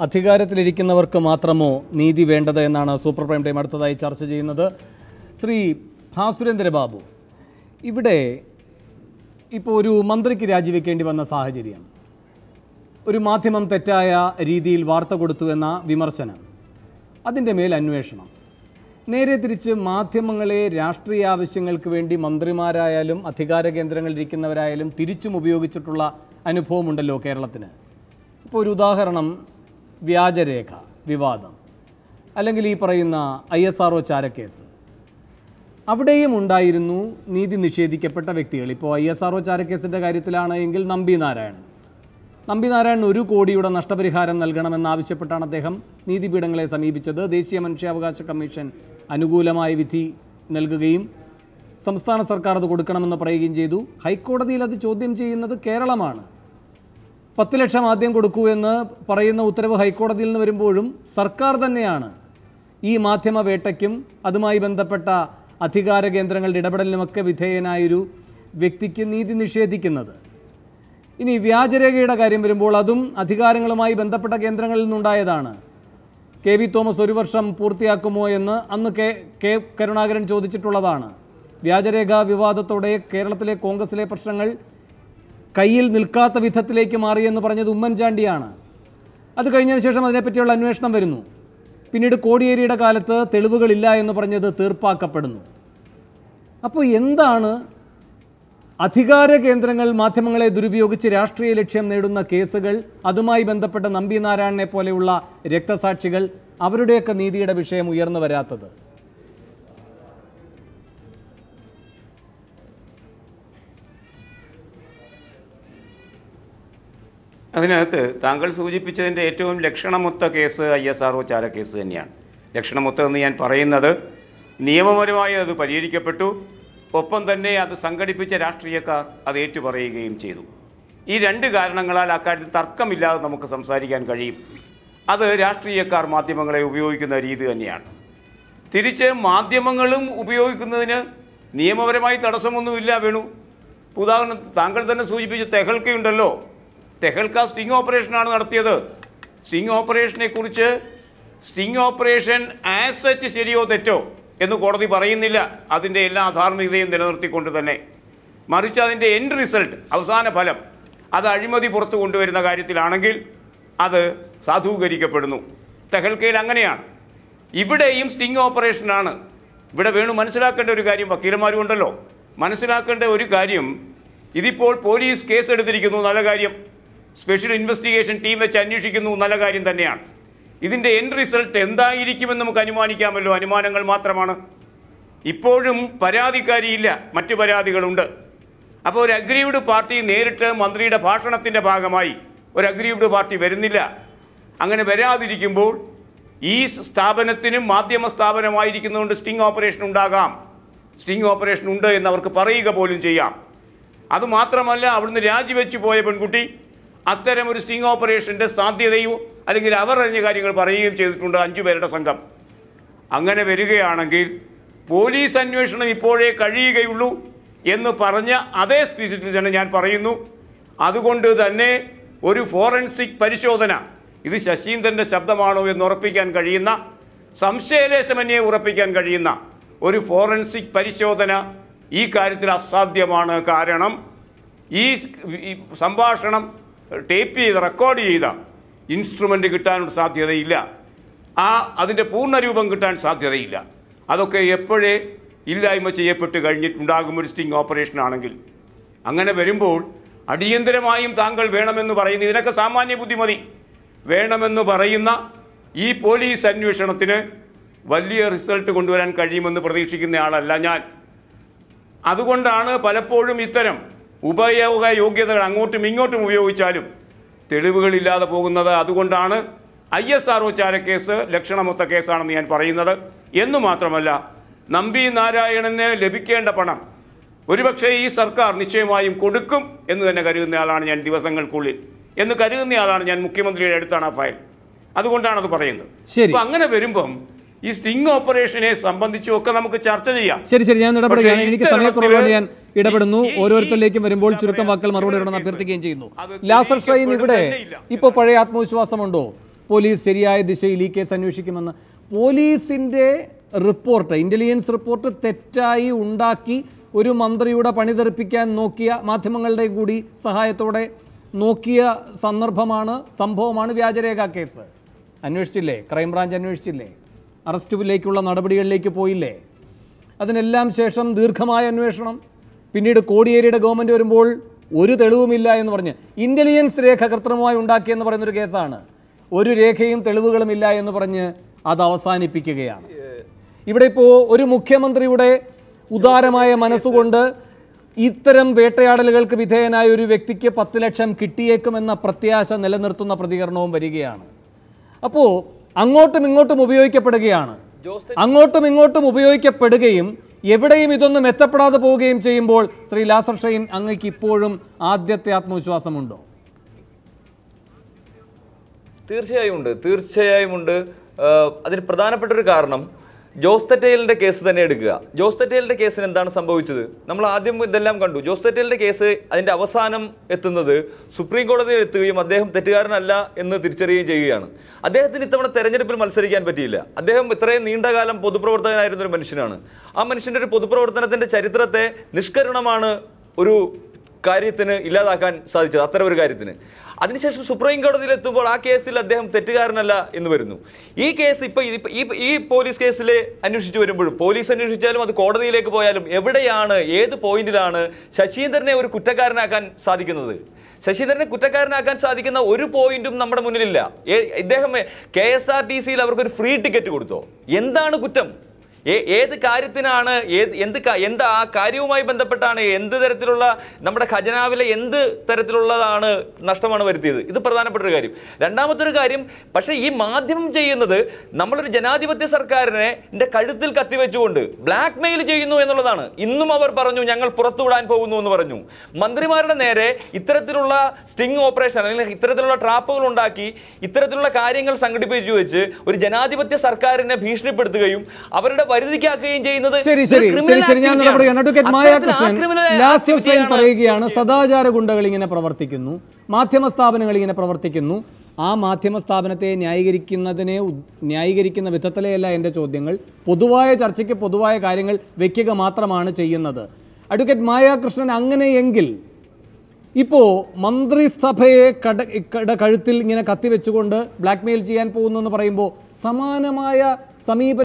അധികാരത്തിലിരിക്കുന്നവർക്ക് മാത്രമോ നീതി വേണ്ടത് എന്നാണ് സൂപ്പർ പ്രൈം ടൈം അടുത്തതായി ചർച്ച ചെയ്യുന്നത്. ശ്രീ ഭാസുരേന്ദ്ര ബാബു ഇവിടെ ഇപ്പോൾ ഒരു മന്ത്രിക്ക് രാജിവെക്കേണ്ടി വന്ന സാഹചര്യം ഒരു മാധ്യമം തെറ്റായ രീതിയിൽ വാർത്ത കൊടുത്തു എന്ന വിമർശനം അതിന്റെ മേൽ അന്വേഷണം നേരെ തിരിച്ച് മാധ്യമങ്ങളെ രാഷ്ട്രീയ ആവശ്യങ്ങൾക്ക് വേണ്ടി മന്ത്രിമാരായാലും അധികാര കേന്ദ്രങ്ങളിൽ ഇരിക്കുന്നവരായാലും തിരിച്ചും ഉപയോഗിച്ചിട്ടുള്ള അനുഭവമുണ്ടല്ലോ കേരളത്തിന്. ഇപ്പോൾ ഒരു ഉദാഹരണം വ്യാജരേഖ വിവാദം അല്ലെങ്കിൽ ഈ പറയുന്ന ഐ എസ് ആർ ഒ ചാരക്കേസ്. അവിടെയും ഉണ്ടായിരുന്നു നീതി നിഷേധിക്കപ്പെട്ട വ്യക്തികൾ. ഇപ്പോൾ ഐ എസ് ആർ ഒ ചാരക്കേസിന്റെ കാര്യത്തിലാണ് എങ്കിൽ നമ്പി നാരായണൻ. നമ്പി നാരായണൻ ഒരു കോടിയുടെ നഷ്ടപരിഹാരം നൽകണമെന്നാവശ്യപ്പെട്ടാണ് അദ്ദേഹം നീതിപീഠങ്ങളെ സമീപിച്ചത്. ദേശീയ മനുഷ്യാവകാശ കമ്മീഷൻ അനുകൂലമായ വിധി നൽകുകയും സംസ്ഥാന സർക്കാർ അത് കൊടുക്കണമെന്ന് പറയുകയും ചെയ്തു. ഹൈക്കോടതിയിൽ അത് ചോദ്യം ചെയ്യുന്നത് കേരളമാണ്. പത്ത് ലക്ഷം ആദ്യം കൊടുക്കൂ എന്ന് പറയുന്ന ഉത്തരവ് ഹൈക്കോടതിയിൽ നിന്ന് വരുമ്പോഴും സർക്കാർ തന്നെയാണ് ഈ മാധ്യമ വേട്ടയ്ക്കും അതുമായി ബന്ധപ്പെട്ട അധികാര കേന്ദ്രങ്ങളുടെ ഇടപെടലിനുമൊക്കെ വിധേയനായൊരു വ്യക്തിക്ക് നീതി നിഷേധിക്കുന്നത്. ഇനി വ്യാജരേഖയുടെ കാര്യം വരുമ്പോൾ അതും അധികാരങ്ങളുമായി ബന്ധപ്പെട്ട കേന്ദ്രങ്ങളിൽ നിന്നുണ്ടായതാണ്. കെ വി തോമസ് ഒരു വർഷം പൂർത്തിയാക്കുമോ എന്ന് അന്ന് കെ കെ കരുണാകരൻ ചോദിച്ചിട്ടുള്ളതാണ്. വ്യാജരേഖ വിവാദത്തോടെ കേരളത്തിലെ കോൺഗ്രസിലെ പ്രശ്നങ്ങൾ കയ്യിൽ നിൽക്കാത്ത വിധത്തിലേക്ക് മാറിയെന്ന് പറഞ്ഞത് ഉമ്മൻചാണ്ടിയാണ്. അത് കഴിഞ്ഞതിന് ശേഷം അതിനെപ്പറ്റിയുള്ള അന്വേഷണം വരുന്നു. പിന്നീട് കോടിയേരിയുടെ കാലത്ത് തെളിവുകളില്ല എന്ന് പറഞ്ഞത് തീർപ്പാക്കപ്പെടുന്നു. അപ്പോൾ എന്താണ് അധികാര കേന്ദ്രങ്ങൾ മാധ്യമങ്ങളെ ദുരുപയോഗിച്ച് രാഷ്ട്രീയ ലക്ഷ്യം നേടുന്ന കേസുകൾ അതുമായി ബന്ധപ്പെട്ട നമ്പി നാരായണനെ പോലെയുള്ള രക്തസാക്ഷികൾ അവരുടെയൊക്കെ നീതിയുടെ വിഷയം ഉയർന്നു വരാത്തത്. അതിനകത്ത് താങ്കൾ സൂചിപ്പിച്ചതിന്റെ ഏറ്റവും ലക്ഷണമൊത്ത case I S R O ചാരക്കേസ് തന്നെയാണ്. ലക്ഷണമൊത്ത എന്ന് ഞാൻ പറയുന്നത് നിയമപരമായി അത് പരിഹരിക്കപ്പെട്ടു. ഒപ്പം തന്നെ അത് സംഘടിപ്പിച്ച രാഷ്ട്രീയക്കാർ അത് ഏറ്റുപറയുകയും ചെയ്തു. ഈ രണ്ട് കാരണങ്ങളാൽ അക്കാര്യത്തിൽ തർക്കമില്ലാതെ നമുക്ക് സംസാരിക്കാൻ കഴിയും. അത് രാഷ്ട്രീയക്കാർ മാധ്യമങ്ങളെ ഉപയോഗിക്കുന്ന രീതി തന്നെയാണ്. തിരിച്ച് മാധ്യമങ്ങളും ഉപയോഗിക്കുന്നതിന് നിയമപരമായി തടസ്സമൊന്നുമില്ല വേണു. ഉദാഹരണം താങ്കൾ തന്നെ സൂചിപ്പിച്ച തെഹൽക്കയുണ്ടല്ലോ. തെഹൽക്ക സ്റ്റിംഗ് ഓപ്പറേഷനാണ് നടത്തിയത്. സ്റ്റിംഗ് ഓപ്പറേഷനെക്കുറിച്ച് സ്റ്റിംഗ് ഓപ്പറേഷൻ ആസ് സച്ച് ശരിയോ തെറ്റോ? എന്ന് കോടതി പറയുന്നില്ല. അതിന്റെ എല്ലാ ധാർമ്മികതയും നിലനിർത്തിക്കൊണ്ട് തന്നെ. മറിച്ച് അതിന്റെ എൻഡ് റിസൾട്ട് അവസാന ഫലം അത് അഴിമതി പുറത്തു കൊണ്ടുവരുന്ന കാര്യത്തിലാണെങ്കിൽ അത് സാധൂകരിക്കപ്പെടുന്നു. തെഹൽക്കയിൽ അങ്ങനെയാണ്. ഇവിടെയും സ്റ്റിംഗ് ഓപ്പറേഷനാണ് ഇവിടെ വേണു മനസ്സിലാക്കേണ്ട ഒരു കാര്യം വക്കീലന്മാരും ഉണ്ടല്ലോ മനസ്സിലാക്കേണ്ട ഒരു കാര്യം ഇതിപ്പോൾ പോലീസ് കേസ് എടുത്തിരിക്കുന്നു നല്ല കാര്യം. സ്പെഷ്യൽ ഇൻവെസ്റ്റിഗേഷൻ ടീം വെച്ച് അന്വേഷിക്കുന്നു നല്ല കാര്യം തന്നെയാണ്. ഇതിന്റെ എൻഡ് റിസൾട്ട് എന്തായിരിക്കുമെന്ന് നമുക്ക് അനുമാനിക്കാമല്ലോ. അനുമാനങ്ങൾ മാത്രമാണ്. ഇപ്പോഴും പരാതിക്കാരിയില്ല. മറ്റു പരാതികളുണ്ട്. അപ്പോൾ ഒരു അഗ്രീവ്ഡ് പാർട്ടി നേരിട്ട് മന്ത്രിയുടെ ഭാഷണത്തിന്റെ ഭാഗമായി ഒരു അഗ്രീവ്ഡ് പാർട്ടി വരുന്നില്ല. അങ്ങനെ വരാതിരിക്കുമ്പോൾ ഈ സ്ഥാപനത്തിനും മാധ്യമ സ്ഥാപനമായിരിക്കുന്നതുകൊണ്ട് സ്റ്റിംഗ് ഓപ്പറേഷൻ ഉണ്ടാകാം. സ്റ്റിംഗ് ഓപ്പറേഷൻ ഉണ്ട് എന്ന് അവർക്ക് പറയുക പോലും ചെയ്യാം. അതുമാത്രമല്ല അവിടുന്ന് രാജിവെച്ച് പോയ പെൺകുട്ടി അത്തരം ഒരു സ്റ്റിംഗ് ഓപ്പറേഷന്റെ സാധ്യതയോ അല്ലെങ്കിൽ അവർ അറിഞ്ഞ കാര്യങ്ങൾ പറയുകയും ചെയ്തിട്ടുണ്ട് അഞ്ചു പേരുടെ സംഘം. അങ്ങനെ വരികയാണെങ്കിൽ പോലീസ് അന്വേഷണം ഇപ്പോഴേ കഴിയുകയുള്ളൂ എന്ന് പറഞ്ഞ അതേ സ്പീച്ചിൽ തന്നെ ഞാൻ പറയുന്നു. അതുകൊണ്ട് തന്നെ ഒരു ഫോറൻസിക് പരിശോധന ഇത് ശശീന്ദ്രന്റെ ശബ്ദമാണോ എന്ന് ഉറപ്പിക്കാൻ കഴിയുന്ന സംശയലേശമന്യെ ഉറപ്പിക്കാൻ കഴിയുന്ന ഒരു ഫോറൻസിക് പരിശോധന ഈ കാര്യത്തിൽ അസാധ്യമാണ്. കാരണം ഈ സംഭാഷണം ടേപ്പ് ചെയ്ത് റെക്കോർഡ് ചെയ്ത ഇൻസ്ട്രുമെന്റ് കിട്ടാനുള്ള സാധ്യതയില്ല. ആ അതിന്റെ പൂർണരൂപം കിട്ടാൻ സാധ്യതയില്ല. അതൊക്കെ എപ്പോഴേ ഇല്ലായ്മ ചെയ്യപ്പെട്ട് കഴിഞ്ഞിട്ടുണ്ടാകും ഒരു സ്റ്റിംഗ് ഓപ്പറേഷൻ ആണെങ്കിൽ. അങ്ങനെ വരുമ്പോൾ അടിയന്തരമായും താങ്കൾ വേണമെന്ന് പറയുന്ന ഇതിനൊക്കെ സാമാന്യ ബുദ്ധിമതി വേണമെന്ന് പറയുന്ന ഈ പോലീസ് അന്വേഷണത്തിന് വലിയ റിസൾട്ട് കൊണ്ടുവരാൻ കഴിയുമെന്ന് പ്രതീക്ഷിക്കുന്ന ആളല്ല ഞാൻ. അതുകൊണ്ടാണ് പലപ്പോഴും ഇത്തരം ഉപയോഗ യോഗ്യതകൾ അങ്ങോട്ടും ഇങ്ങോട്ടും ഉപയോഗിച്ചാലും തെളിവുകളില്ലാതെ പോകുന്നത് അതുകൊണ്ടാണ് ഐ എസ് ആർ ഒ ചാരക്കേസ് ലക്ഷണമൊത്ത കേസാണെന്ന് ഞാൻ പറയുന്നത്. എന്നു മാത്രമല്ല നമ്പി നാരായണന് ലഭിക്കേണ്ട പണം ഒരുപക്ഷെ ഈ സർക്കാർ നിശ്ചയമായും കൊടുക്കും എന്ന് തന്നെ കരുതുന്നയാളാണ് ഞാൻ ദിവസങ്ങൾക്കുള്ളിൽ. എന്ന് കരുതുന്നയാളാണ് ഞാൻ മുഖ്യമന്ത്രിയുടെ അടുത്താണ് ആ ഫയൽ. അതുകൊണ്ടാണ് അത് പറയുന്നത്. ശരി. അപ്പൊ അങ്ങനെ വരുമ്പം ഈ സ്റ്റിംഗ് ഓപ്പറേഷനെ സംബന്ധിച്ചും ഒക്കെ നമുക്ക് ചർച്ച ചെയ്യാം. ശരി ശരി. ഞാൻ എനിക്ക് സമയക്കുറവാണ് ഞാൻ ഇടപെടുന്നു. ഓരോരുത്തരിലേക്കും വരുമ്പോൾ ചുരുക്കം വാക്കുകൾ മറുപടി ഇടണം അഭ്യർത്ഥിക്കുകയും ചെയ്യുന്നു. ലാസർ ഷൈൻ ഇവിടെ ഇപ്പൊ പഴയ ആത്മവിശ്വാസമുണ്ടോ? പോലീസ് ശരിയായ ദിശയിൽ ഈ കേസ് അന്വേഷിക്കുമെന്ന്. പോലീസിന്റെ റിപ്പോർട്ട് ഇന്റലിജൻസ് റിപ്പോർട്ട് തെറ്റായി ഉണ്ടാക്കി ഒരു മന്ത്രിയുടെ പണി തെറിപ്പിക്കാൻ നോക്കിയ മാധ്യമങ്ങളുടെ കൂടി സഹായത്തോടെ നോക്കിയ സന്ദർഭമാണ് സംഭവമാണ് വ്യാജരേഖ കേസ്. അന്വേഷിച്ചില്ലേ? ക്രൈംബ്രാഞ്ച് അന്വേഷിച്ചില്ലേ? അറസ്റ്റിലേക്കുള്ള നടപടികളിലേക്ക് പോയില്ലേ? അതിനെല്ലാം ശേഷം ദീർഘമായ അന്വേഷണം. പിന്നീട് കോടിയേരിയുടെ ഗവൺമെന്റ് വരുമ്പോൾ ഒരു തെളിവുമില്ല എന്ന് പറഞ്ഞ് ഇന്റലിജൻസ് രേഖ കൃത്രിമമായി ഉണ്ടാക്കിയെന്ന് പറയുന്നൊരു കേസാണ്. ഒരു രേഖയും തെളിവുകളും ഇല്ല എന്ന് പറഞ്ഞ് അത് അവസാനിപ്പിക്കുകയാണ്. ഇവിടെ ഇപ്പോൾ ഒരു മുഖ്യമന്ത്രിയുടെ ഉദാരമായ മനസ്സുകൊണ്ട് ഇത്തരം വേട്ടയാടലുകൾക്ക് വിധേയനായ ഒരു വ്യക്തിക്ക് പത്ത് ലക്ഷം കിട്ടിയേക്കുമെന്ന പ്രത്യാശ നിലനിർത്തുന്ന പ്രതികരണവും വരികയാണ്. അപ്പോൾ അങ്ങോട്ടും ഇങ്ങോട്ടും ഉപയോഗിക്കപ്പെടുകയാണ്. അങ്ങോട്ടും ഇങ്ങോട്ടും ഉപയോഗിക്കപ്പെടുകയും എവിടെയും ഇതൊന്നും എത്തപ്പെടാതെ പോവുകയും ചെയ്യുമ്പോൾ ശ്രീ ലാസർ ഷൈൻ അങ്ങക്ക് ഇപ്പോഴും ആദ്യത്തെ ആത്മവിശ്വാസമുണ്ടോ? തീർച്ചയായും ഉണ്ട്. തീർച്ചയായും ഉണ്ട്. അതിന് പ്രധാനപ്പെട്ട ഒരു കാരണം ജോസ് കേസ് തന്നെ എടുക്കുക. ജോസ് തെറ്റേലിന്റെ കേസിന് എന്താണ് സംഭവിച്ചത്? നമ്മൾ ആദ്യം ഇതെല്ലാം കണ്ടു. ജോസ് കേസ് അതിന്റെ അവസാനം എത്തുന്നത് സുപ്രീം കോടതിയിൽ എത്തുകയും അദ്ദേഹം തെറ്റുകാരനല്ല എന്ന് തിരിച്ചറിയുകയും ചെയ്യുകയാണ്. അദ്ദേഹത്തിന് ഇത്തവണ തെരഞ്ഞെടുപ്പിൽ മത്സരിക്കാൻ പറ്റിയില്ല. അദ്ദേഹം ഇത്രയും നീണ്ടകാലം പൊതുപ്രവർത്തകനായിരുന്ന ഒരു മനുഷ്യനാണ്. ആ മനുഷ്യന്റെ ഒരു പൊതുപ്രവർത്തനത്തിന്റെ ചരിത്രത്തെ നിഷ്കരുണമാണ് ഒരു കാര്യത്തിന് ഇല്ലാതാക്കാൻ സാധിച്ചത് അത്തരം ഒരു കാര്യത്തിന്. അതിനുശേഷം സുപ്രീം കോടതിയിൽ എത്തുമ്പോൾ ആ കേസിൽ അദ്ദേഹം തെറ്റുകാരനല്ല എന്ന് വരുന്നു. ഈ കേസ് ഇപ്പൊ ഈ- പോലീസ് കേസിൽ അന്വേഷിച്ചു വരുമ്പോഴും പോലീസ് അന്വേഷിച്ചാലും അത് കോടതിയിലേക്ക് പോയാലും എവിടെയാണ് ഏത് പോയിന്റിലാണ് ശശീന്ദ്രനെ ഒരു കുറ്റക്കാരനാക്കാൻ സാധിക്കുന്നത്? ശശീന്ദ്രനെ കുറ്റക്കാരനാക്കാൻ സാധിക്കുന്ന ഒരു പോയിന്റും നമ്മുടെ മുന്നിലില്ല. ഇദ്ദേഹം കെ എസ് ആർ ടി സിയിൽ അവർക്കൊരു ഫ്രീ ടിക്കറ്റ് കൊടുത്തോ? എന്താണ് കുറ്റം? ഏത് കാര്യത്തിനാണ് ഏത് എന്ത് എന്താ ആ കാര്യവുമായി ബന്ധപ്പെട്ടാണ് എന്ത് തരത്തിലുള്ള നമ്മുടെ ഖജനാവിലെ എന്ത് തരത്തിലുള്ളതാണ് നഷ്ടമാണ് വരുത്തിയത്? ഇത് പ്രധാനപ്പെട്ട ഒരു കാര്യം. രണ്ടാമത്തെ ഒരു കാര്യം പക്ഷേ ഈ മാധ്യമം ചെയ്യുന്നത് നമ്മളൊരു ജനാധിപത്യ സർക്കാരിനെ എന്റെ കഴുത്തിൽ കത്തിവെച്ചുകൊണ്ട് ബ്ലാക്ക് മെയിൽ ചെയ്യുന്നു എന്നുള്ളതാണ്. ഇന്നും അവർ പറഞ്ഞു ഞങ്ങൾ പുറത്തുവിടാൻ പോകുന്നു എന്ന് പറഞ്ഞു. മന്ത്രിമാരുടെ നേരെ ഇത്തരത്തിലുള്ള സ്റ്റിംഗ് ഓപ്പറേഷൻ അല്ലെങ്കിൽ ഇത്തരത്തിലുള്ള ട്രാപ്പുകൾ ഉണ്ടാക്കി ഇത്തരത്തിലുള്ള കാര്യങ്ങൾ സംഘടിപ്പിച്ചു വെച്ച് ഒരു ജനാധിപത്യ സർക്കാരിനെ ഭീഷണിപ്പെടുത്തുകയും അവരുടെ വരുതിക്കാക്കുകയും ചെയ്യുന്നത് ശരി ശരി ശരി ശരി ഞാൻ അഡ്വക്കേറ്റ് ലാസ്റ്റ് ഹുസൈൻ പറയുകയാണ്. സദാചാര ഗുണ്ടകൾ ഇങ്ങനെ പ്രവർത്തിക്കുന്നു. മാധ്യമ സ്ഥാപനങ്ങൾ ഇങ്ങനെ പ്രവർത്തിക്കുന്നു. ആ മാധ്യമ സ്ഥാപനത്തെ ന്യായീകരിക്കുന്നതിനെ ന്യായീകരിക്കുന്ന വിധത്തിലെയല്ല എന്റെ ചോദ്യങ്ങൾ. പൊതുവായ ചർച്ചയ്ക്ക് പൊതുവായ കാര്യങ്ങൾ വെക്കുക മാത്രമാണ് ചെയ്യുന്നത്. അഡ്വക്കേറ്റ് മായാകൃഷ്ണൻ അങ്ങനെയെങ്കിൽ ഇപ്പോൾ മന്ത്രിസഭയെ കട കട കഴുത്തിൽ ഇങ്ങനെ കത്തിവെച്ചുകൊണ്ട് ബ്ലാക്ക്മെയിൽ ചെയ്യാൻ പോകുന്നു എന്ന് പറയുമ്പോൾ സമാനമായ സമീപനം